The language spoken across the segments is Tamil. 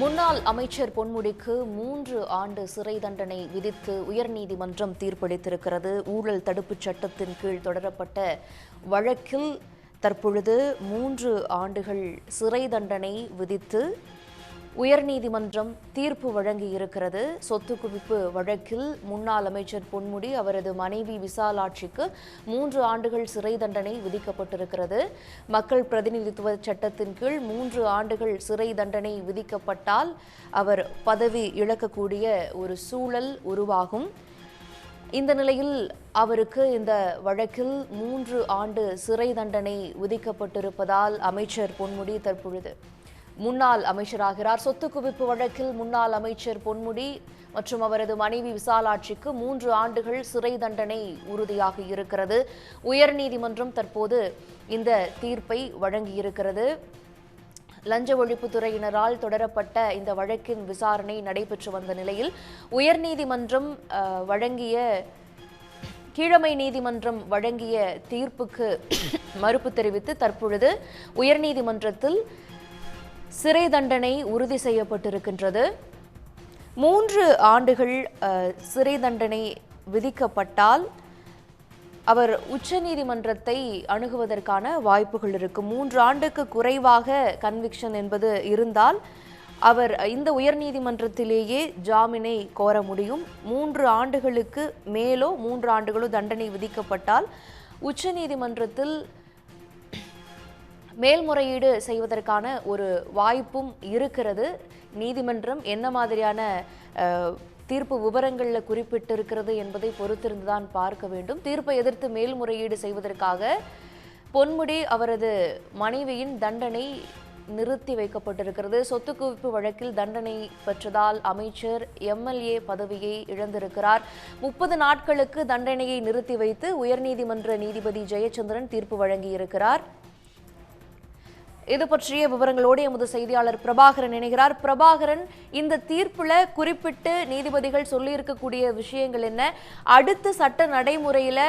முன்னாள் அமைச்சர் பொன்முடிக்கு மூன்று ஆண்டு சிறை தண்டனை விதித்து உயர்நீதிமன்றம் தீர்ப்பளித்திருக்கிறது. ஊழல் தடுப்புச் சட்டத்தின் கீழ் தொடரப்பட்ட வழக்கில் தற்பொழுது மூன்று ஆண்டுகள் சிறை தண்டனை விதித்து உயர்நீதிமன்றம் தீர்ப்பு வழங்கியிருக்கிறது. சொத்து குவிப்பு வழக்கில் முன்னாள் அமைச்சர் பொன்முடி அவரது மனைவி விசாலாட்சிக்கு மூன்று ஆண்டுகள் சிறை தண்டனை விதிக்கப்பட்டிருக்கிறது. மக்கள் பிரதிநிதித்துவ சட்டத்தின் கீழ் மூன்று ஆண்டுகள் சிறை தண்டனை விதிக்கப்பட்டால் அவர் பதவி இழக்கக்கூடிய ஒரு சூழல் உருவாகும். இந்த நிலையில் அவருக்கு இந்த வழக்கில் மூன்று ஆண்டு சிறை தண்டனை விதிக்கப்பட்டிருப்பதால் அமைச்சர் பொன்முடி தற்பொழுது முன்னாள் அமைச்சராகிறார். சொத்து குவிப்பு வழக்கில் முன்னாள் அமைச்சர் பொன்முடி மற்றும் அவரது மனைவி விசாலாட்சிக்கு மூன்று ஆண்டுகள் சிறை தண்டனை உறுதியாகி இருக்கிறது. உயர்நீதிமன்றம் தற்போது இந்த தீர்ப்பை வழங்கியிருக்கிறது. லஞ்ச ஒழிப்புத்துறையினரால் தொடரப்பட்ட இந்த வழக்கின் விசாரணை நடைபெற்று வந்த நிலையில் உயர்நீதிமன்றம் வழங்கிய கீழமை நீதிமன்றம் வழங்கிய தீர்ப்புக்கு மறுப்பு தெரிவித்து தற்பொழுது உயர்நீதிமன்றத்தில் சிறை தண்டனை உறுதி செய்யப்பட்டிருக்கின்றது. மூன்று ஆண்டுகள் சிறை தண்டனை விதிக்கப்பட்டால் அவர் உச்சநீதிமன்றத்தை அணுகுவதற்கான வாய்ப்புகள் இருக்கும் மூன்று ஆண்டுக்கு குறைவாக கன்விக்ஷன் என்பது இருந்தால் அவர் இந்த உயர்நீதிமன்றத்திலேயே ஜாமீனை கோர முடியும். மூன்று ஆண்டுகளுக்கு மேலோ மூன்று ஆண்டுகளோ தண்டனை விதிக்கப்பட்டால் உச்சநீதிமன்றத்தில் மேல்முறையீடு செய்வதற்கான ஒரு வாய்ப்பும் இருக்கிறது. நீதிமன்றம் என்ன மாதிரியான தீர்ப்பு விவரங்களில் குறிப்பிட்டிருக்கிறது என்பதை பொறுத்திருந்துதான் பார்க்க வேண்டும். தீர்ப்பை எதிர்த்து மேல்முறையீடு செய்வதற்காக பொன்முடி அவரது மனைவியின் தண்டனை நிறுத்தி வைக்கப்பட்டிருக்கிறது. சொத்து குவிப்பு வழக்கில் தண்டனை பெற்றதால் அமைச்சர் எம்எல்ஏ பதவியை இழந்திருக்கிறார். முப்பது நாட்களுக்கு தண்டனையை நிறுத்தி வைத்து உயர்நீதிமன்ற நீதிபதி ஜெயச்சந்திரன் தீர்ப்பு வழங்கியிருக்கிறார். இது பற்றிய விவரங்களோடு எமது செய்தியாளர் பிரபாகரன் இணைகிறார். பிரபாகரன் இந்த தீர்ப்புல குறிப்பிட்டு நீதிபதிகள் சொல்லியிருக்கக்கூடிய விஷயங்கள் என்ன? அடுத்த சட்ட நடைமுறையில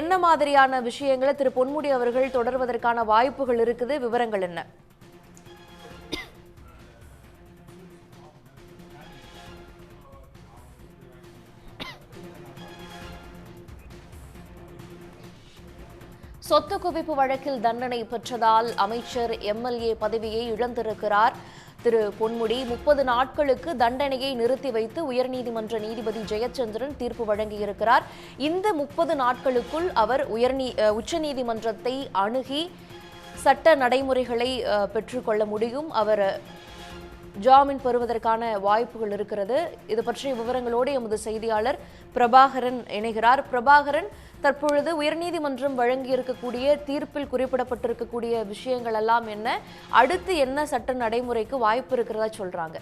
என்ன மாதிரியான விஷயங்களை திரு பொன்முடி அவர்கள் தொடர்வதற்கான வாய்ப்புகள் இருக்குது? விவரங்கள் என்ன? சொத்து குவிப்பு வழக்கில் தண்டனை பெற்றதால் அமைச்சர் எம்எல்ஏ பதவியை இழந்திருக்கிறார். திரு பொன்முடி முப்பது நாட்களுக்கு தண்டனையை நிறுத்தி வைத்து உயர்நீதிமன்ற நீதிபதி ஜெயச்சந்திரன் தீர்ப்பு வழங்கியிருக்கிறார். இந்த முப்பது நாட்களுக்குள் அவர் உயர்நீ உச்சநீதிமன்றத்தை அணுகி சட்ட நடைமுறைகளை பெற்றுக்கொள்ள முடியும். அவர் ஜாமீன் பெறுவதற்கான வாய்ப்புகள் இருக்கிறது. இது பற்றிய விவரங்களோடு எமது செய்தியாளர் பிரபாகரன் இணைகிறார். பிரபாகரன் தற்பொழுது உயர்நீதிமன்றம் வழங்கியிருக்கக்கூடிய தீர்ப்பில் குறிப்பிடப்பட்டிருக்கக்கூடிய விஷயங்கள் எல்லாம் என்ன? அடுத்து என்ன சட்ட நடைமுறைக்கு வாய்ப்பு இருக்கிறதா சொல்றாங்க.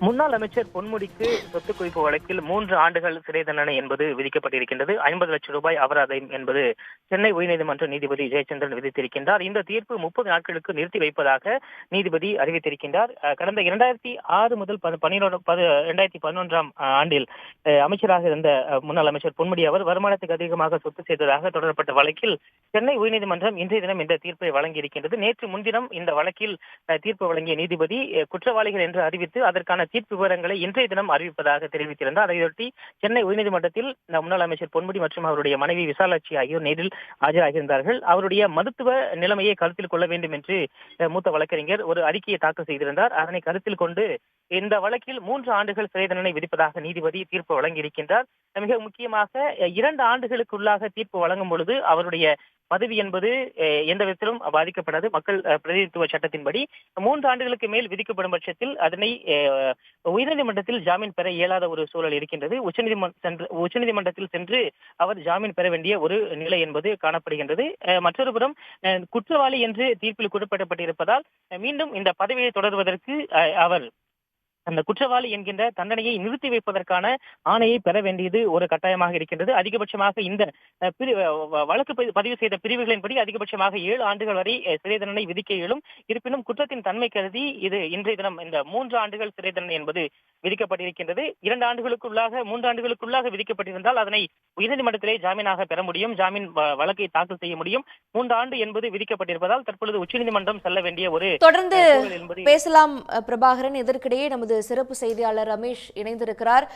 முன்னாள் அமைச்சர் பொன்முடிக்கு சொத்து குவிப்பு வழக்கில் மூன்று ஆண்டுகள் சிறை தண்டனை என்பது விதிக்கப்பட்டிருக்கின்றது. ஐம்பது லட்சம் ரூபாய் அபராதம் என்பது சென்னை உயர்நீதிமன்ற நீதிபதி ஜெயச்சந்திரன் விதித்திருக்கின்றார். இந்த தீர்ப்பு முப்பது நாட்களுக்கு நிறுத்தி வைப்பதாக நீதிபதி அறிவித்திருக்கின்றார். கடந்த இரண்டாயிரத்தி ஆறு முதல் பன்னிரண்டு இரண்டாயிரத்தி பதினொன்றாம் ஆண்டில் அஹ், அமைச்சராக இருந்த முன்னாள் அமைச்சர் பொன்முடி அவர் வருமானத்துக்கு அதிகமாக சொத்து செய்ததாக தொடரப்பட்ட வழக்கில் சென்னை உயர்நீதிமன்றம் இன்றைய தினம் இந்த தீர்ப்பை வழங்கியிருக்கின்றது. நேற்று முன்தினம் இந்த வழக்கில் தீர்ப்பு வழங்கிய நீதிபதி குற்றவாளிகள் என்று அறிவித்து அதற்கான தீர்ப்பு விவரங்களை இன்றைய தினம் அறிவிப்பதாக தெரிவித்திருந்தார். அதையொட்டி சென்னை உயர்நீதிமன்றத்தில் முன்னாள் அமைச்சர் பொன்முடி மற்றும் அவருடைய மனைவி விசாலாட்சி ஆகியோர் நேரில் ஆஜராகியிருந்தார்கள். அவருடைய மருத்துவ நிலைமையை கருத்தில் கொள்ள வேண்டும் என்று மூத்த வழக்கறிஞர் ஒரு அறிக்கையை தாக்கல் செய்திருந்தார். அதனை கருத்தில் கொண்டு இந்த வழக்கில் மூன்று ஆண்டுகள் சிறை தண்டனை விதிப்பதாக நீதிபதி தீர்ப்பு வழங்கியிருக்கின்றார். மிக முக்கியமாக இரண்டு ஆண்டுகளுக்குள்ளாக தீர்ப்பு வழங்கும் பொழுது அவருடைய பதவி என்பது எந்த விதத்திலும் பாதிக்கப்படாது. மக்கள் பிரதிநிதித்துவ சட்டத்தின்படி மூன்று ஆண்டுகளுக்கு மேல் விதிக்கப்படும் பட்சத்தில் அதனை உயர்நீதிமன்றத்தில் ஜாமீன் பெற இயலாத ஒரு சூழல் இருக்கின்றது. உச்சநீதிமன்ற சென்று உச்சநீதிமன்றத்தில் சென்று அவர் ஜாமீன் பெற வேண்டிய ஒரு நிலை என்பது காணப்படுகின்றது. மற்றொரு புறம் குற்றவாளி என்று தீர்ப்பில் குறிப்பிடப்பட்டிருப்பதால் மீண்டும் இந்த பதவியை தொடர்வதற்கு அவர் அந்த குற்றவாளி என்கின்ற தண்டனையை நிறுத்தி வைப்பதற்கான ஆணையை பெற வேண்டியது ஒரு கட்டாயமாக இருக்கின்றது. அதிகபட்சமாக இந்த வழக்கு பதிவு செய்த பிரிவுகளின்படி அதிகபட்சமாக ஏழு ஆண்டுகள் வரை சிறை தண்டனை விதிக்க இயலும். இருப்பினும் குற்றத்தின் தன்மை கருதி இது இன்றைய தினம் இந்த மூன்று ஆண்டுகள் சிறை தண்டனை என்பது விதிக்கப்பட்டிருக்கின்றது. இரண்டு ஆண்டுகளுக்குள்ளாக மூன்று ஆண்டுகளுக்குள்ளாக விதிக்கப்பட்டிருந்தால் அதனை உயர்நீதிமன்றத்திலே ஜாமீனாக பெற முடியும் ஜாமீன் வழக்கை தாக்கல் செய்ய முடியும். மூன்று ஆண்டு என்பது விதிக்கப்பட்டிருப்பதால் தற்பொழுது உச்சநீதிமன்றம் செல்ல வேண்டிய ஒரு தொடர்ந்து பேசலாம் பிரபாகரன். இதற்கிடையே நமது சிறப்பு செய்தியாளர் ரமேஷ் இணைந்திருக்கிறார்.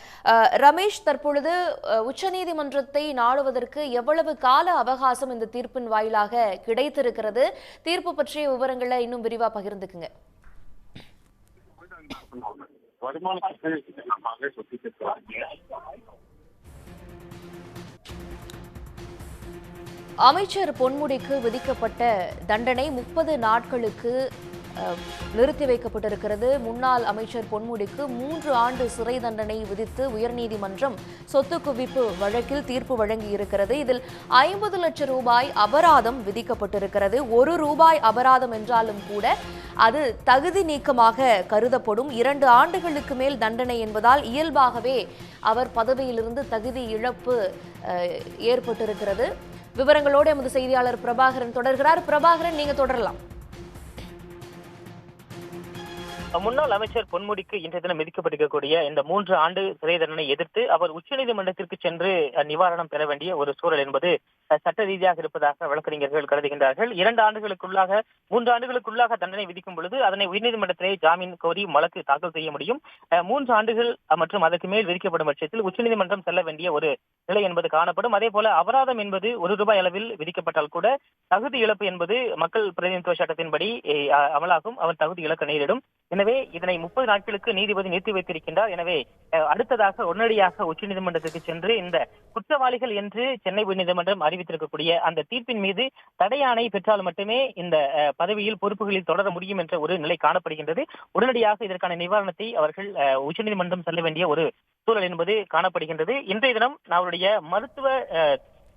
ரமேஷ் தற்பொழுது அஹ், உச்சநீதிமன்றத்தை நாடுவதற்கு எவ்வளவு கால அவகாசம் இந்த தீர்ப்பின் வாயிலாக கிடைத்திருக்கிறது? தீர்ப்பு பற்றிய விவரங்களை இன்னும் விரிவா பகிர்ந்துக்குங்க. வருமானத்துக்கு அமைச்சர் பொன்முடிக்கு விதிக்கப்பட்ட தண்டனை முப்பது நாட்களுக்கு நிறுத்தி வைக்கப்பட்டிருக்கிறது. முன்னாள் அமைச்சர் பொன்முடிக்கு மூன்று ஆண்டு சிறை தண்டனை விதித்து உயர்நீதிமன்றம் சொத்து குவிப்பு வழக்கில் தீர்ப்பு வழங்கியிருக்கிறது. இதில் ஐம்பது லட்சம் ரூபாய் அபராதம் விதிக்கப்பட்டிருக்கிறது. ஒரு ரூபாய் அபராதம் என்றாலும் கூட அது தகுதி நீக்கமாக கருதப்படும். இரண்டு ஆண்டுகளுக்கு மேல் தண்டனை என்பதால் இயல்பாகவே அவர் பதவியிலிருந்து தகுதி இழப்பு ஏற்பட்டிருக்கிறது. விவரங்களோடு எமது செய்தியாளர் பிரபாகரன் தொடர்கிறார். பிரபாகரன் நீங்க தொடரலாம். முன்னாள் அமைச்சர் பொன்முடிக்கு இன்றைய தினம் விதிக்கப்பட்டிருக்கக்கூடிய இந்த மூன்று ஆண்டு சிறை தண்டனை எதிர்த்து அவர் உச்சநீதிமன்றத்திற்கு சென்று நிவாரணம் பெற வேண்டிய ஒரு சூழல் என்பது சட்ட ரீதியாக இருப்பதாக வழக்கறிஞர்கள் கருதுகின்றார்கள். இரண்டு ஆண்டுகளுக்குள்ளாக மூன்று ஆண்டுகளுக்குள்ளாக தண்டனை விதிக்கும் பொழுது அதனை உயர்நீதிமன்றத்திலே ஜாமீன் கோரி வழக்கு தாக்கல் செய்ய முடியும். மூன்று ஆண்டுகள் மற்றும் அதற்கு மேல் விதிக்கப்படும் பட்சத்தில் உச்சநீதிமன்றம் செல்ல வேண்டிய ஒரு நிலை என்பது காணப்படும். அதே போல அபராதம் என்பது ஒரு ரூபாய் அளவில் விதிக்கப்பட்டால் கூட தகுதி இழப்பு என்பது மக்கள் பிரதிநிதித்துவ சட்டத்தின்படி அமலாகும். அவர் தகுதி இழக்க நேரிடும். எனவே இதனை முப்பது நாட்களுக்கு நீதிபதி நிறுத்தி வைத்திருக்கின்றார். எனவே அடுத்ததாக உடனடியாக உச்சநீதிமன்றத்துக்கு சென்று இந்த குற்றவாளிகள் என்று சென்னை உயர்நீதிமன்றம் அறிவி அறிவித்திருக்கக்கூடிய அந்த தீர்ப்பின் மீது தடையாணை பெற்றால் மட்டுமே இந்த பதவியில் பொறுப்புகளில் தொடர முடியும் என்ற ஒரு நிலை காணப்படுகின்றது. உடனடியாக இதற்கான நிவாரணத்தை அவர்கள் உச்சநீதிமன்றம் செல்ல வேண்டிய ஒரு சூழல் என்பது காணப்படுகின்றது. இன்றைய தினம் அவருடைய மருத்துவ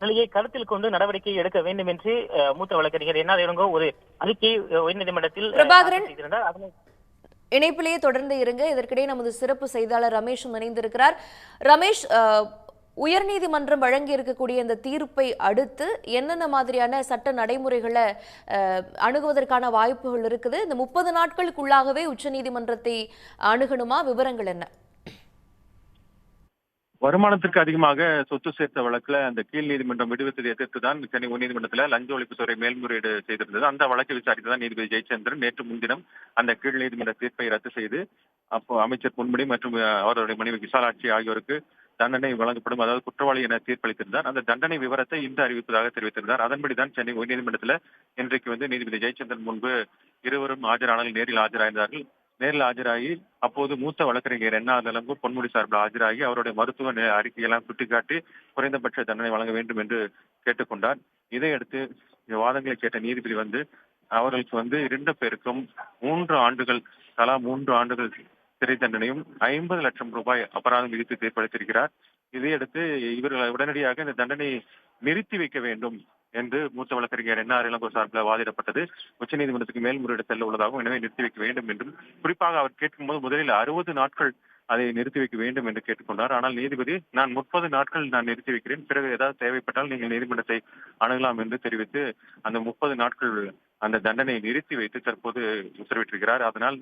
நிலையை கருத்தில் கொண்டு நடவடிக்கை எடுக்க வேண்டும் என்று மூத்த வழக்கறிஞர் என்ன இளங்கோ ஒரு அறிக்கையை அஹ், உயர்நீதிமன்றத்தில் செய்திருந்தார். அதனை இணைப்பிலேயே தொடர்ந்து இருங்க. இதற்கிடையே நமது சிறப்பு செய்தியாளர் ரமேஷும் இணைந்திருக்கிறார். ரமேஷ் உயர்நீதிமன்றம் வழங்கி இருக்கக்கூடிய இந்த தீர்ப்பை அடுத்து என்னென்ன மாதிரியான சட்ட நடைமுறைகளை அஹ், அணுகுவதற்கான வாய்ப்புகள் இருக்குது? இந்த முப்பது நாட்களுக்குள்ளாகவே உச்சநீதிமன்றத்தை அணுகணுமா? விவரங்கள் என்ன? வருமானத்திற்கு அதிகமாக சொத்து சேர்த்த வழக்குல அந்த கீழ் நீதிமன்றம் விடுவித்ததை எதிர்த்து தான் சென்னை உயர்நீதிமன்றத்தில் லஞ்ச ஒழிப்புத்துறை மேல்முறையீடு செய்திருந்தது. அந்த வழக்கை விசாரித்து தான் நீதிபதி ஜெயச்சந்திரன். நேற்று முன்தினம் அந்த கீழ் நீதிமன்ற தீர்ப்பை ரத்து செய்து அப்போ அமைச்சர் பொன்முடி மற்றும் அவருடைய மனைவி விசாலாட்சி ஆகியோருக்கு தண்டனை வழங்கப்படும் அதாவது குற்றவாளி என தீர்ப்பளித்திருந்தார். அந்த தண்டனை விவரத்தை இன்று அறிவிப்பதாக தெரிவித்திருந்தார். அதன்படிதான் சென்னை உயர்நீதிமன்றத்தில் இன்றைக்கு வந்து நீதிபதி ஜெயச்சந்திரன் முன்பு இருவரும் ஆஜரானால் நேரில் ஆஜராயிருந்தார்கள். நேரில் ஆஜராகி அப்போது மூத்த வழக்கறிஞர் என்ன ஆர் பொன்முடி சார்பில் ஆஜராகி அவருடைய மருத்துவ அறிக்கையெல்லாம் சுட்டிக்காட்டி குறைந்தபட்ச தண்டனை வழங்க வேண்டும் என்று கேட்டுக்கொண்டார். இதையடுத்து இந்த வாதங்களை கேட்ட நீதிபதி வந்து அவர்களுக்கு வந்து இரண்டு பேருக்கும் மூன்று ஆண்டுகள் தலா மூன்று ஆண்டுகள் சிறை தண்டனையும் ஐம்பது லட்சம் ரூபாய் அபராதம் விதித்து தீர்ப்பளித்திருக்கிறார். இதையடுத்து இவர்கள் உடனடியாக இந்த தண்டனையை நிறுத்தி வைக்க வேண்டும் என்று மூத்த வழக்கறிஞர் என் ஆர் இளங்கோ சார்பில் வாதிடப்பட்டது. உச்சநீதிமன்றத்துக்கு மேல்முறையீடு செல்ல உள்ளதாகவும் எனவே நிறுத்தி வைக்க வேண்டும் என்றும் குறிப்பாக அவர் கேட்கும்போது முதலில் அறுபது நாட்கள் அதை நிறுத்தி வைக்க வேண்டும் என்று கேட்டுக்கொண்டார். ஆனால் நீதிபதி நான் முப்பது நாட்கள் நான் நிறுத்தி வைக்கிறேன். பிறகு ஏதாவது தேவைப்பட்டால் நீங்கள் நீதிமன்றத்தை அணுகலாம் என்று தெரிவித்து அந்த முப்பது நாட்கள் அந்த தண்டனையை நிறுத்தி வைத்து தற்போது உத்தரவிட்டிருக்கிறார். அதனால்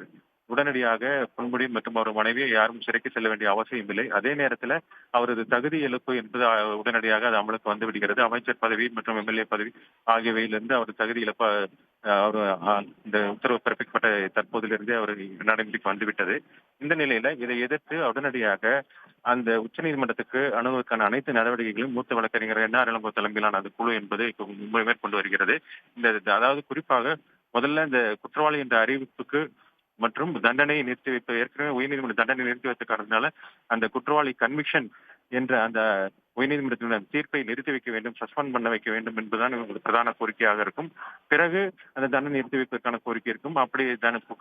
உடனடியாக பொன்முடி மற்றும் அவர் மனைவியை யாரும் சிறைக்கு செல்ல வேண்டிய அவசியம் இல்லை. அதே நேரத்தில் அவரது தகுதி இழப்பு என்பது உடனடியாக அது அமலுக்கு வந்து விடுகிறது. அமைச்சர் பதவி மற்றும் எம்எல்ஏ பதவி ஆகியவையிலிருந்து அவர் தகுதி இழப்பு அவர் இந்த உத்தரவு பிறப்பிக்கப்பட்ட தற்போதிலிருந்தே அவர் நடைமுறைக்கு வந்துவிட்டது. இந்த நிலையில இதை எதிர்த்து உடனடியாக அந்த உச்சநீதிமன்றத்துக்கு அணுவதற்கான அனைத்து நடவடிக்கைகளையும் மூத்த வழக்கறிஞர் என்ஆர் இளங்கோ தலைமையிலான அந்த குழு என்பது மேற்கொண்டு வருகிறது. இந்த அதாவது குறிப்பாக முதல்ல இந்த குற்றவாளி என்ற அறிவிப்புக்கு மற்றும் தண்டனையை நிறுத்தி வைப்ப ஏற்கனவே உயர்நீதிமன்ற தண்டனை நிறுத்தி வைத்த காரணத்தினால அந்த குற்றவாளி கன்விக்ஷன் என்ற அந்த உயர்நீதிமன்றத்தினுடைய தீர்ப்பை நிறுத்தி வைக்க வேண்டும் சஸ்பெண்ட் பண்ண வைக்க வேண்டும் என்பதுதான் இவங்களுக்கு பிரதான கோரிக்கையாக இருக்கும். பிறகு அந்த தண்டனை நிறுத்தி வைப்பதற்கான கோரிக்கை இருக்கும். அப்படி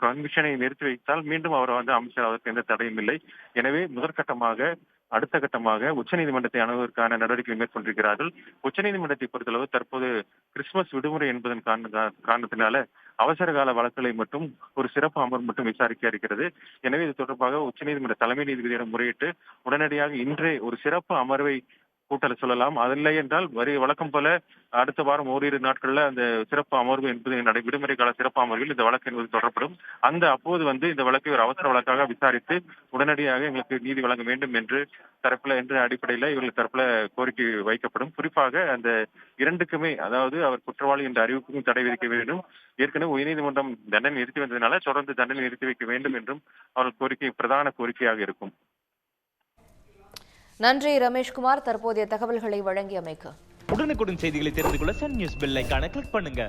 கன்விஷனை நிறுத்தி வைத்தால் மீண்டும் அவர் வந்து அமைச்சர் அதற்கு எந்த தடையும் இல்லை. எனவே முதற்கட்டமாக அடுத்த கட்டமாக உச்சநீதிமன்றத்தை அணுகுவதற்கான நடவடிக்கை மேற்கொண்டிருக்கிறார்கள். உச்சநீதிமன்றத்தை பொறுத்தளவு தற்போது கிறிஸ்துமஸ் விடுமுறை என்பதன் காரணத்தினால அவசர கால வழக்குகளை மட்டும் ஒரு சிறப்பு அமர்வு மட்டும் விசாரிக்க இருக்கிறது. எனவே இது தொடர்பாக உச்சநீதிமன்ற தலைமை நீதிபதியிடம் முறையிட்டு உடனடியாக இன்றே ஒரு சிறப்பு அமர்வை கூட்டலை சொல்லலாம். அதில்லை என்றால் வரி வழக்கம் போல அடுத்த வாரம் ஓரிரு நாட்கள்ல அந்த சிறப்பு அமர்வு என்பது நடை விடுமுறை கால சிறப்பு அமர்வில் இந்த வழக்கு என்பது தொடரப்படும். அந்த அப்போது வந்து இந்த வழக்கை ஒரு அவசர வழக்காக விசாரித்து உடனடியாக எங்களுக்கு நீதி வழங்க வேண்டும் என்று தரப்புல என்ற அடிப்படையில இவர்கள் தரப்புல கோரிக்கை வைக்கப்படும். குறிப்பாக அந்த இரண்டுக்குமே அதாவது அவர் குற்றவாளி என்ற அறிவிப்புக்கும் தடை விதிக்க வேண்டும். ஏற்கனவே உயர்நீதிமன்றம் தண்டனை நிறுத்தி வந்ததனால தொடர்ந்து தண்டனை நிறுத்தி வைக்க வேண்டும் என்றும் அவர்கள் கோரிக்கை பிரதான கோரிக்கையாக இருக்கும். நன்றி ரமேஷ்குமார். தற்போதைய தகவல்களை வழங்கியமைக்கு. உடனுக்குடன் செய்திகளை தெரிந்து கொள்ள சன் நியூஸ் பெல் ஐக்கான கிளிக் பண்ணுங்க.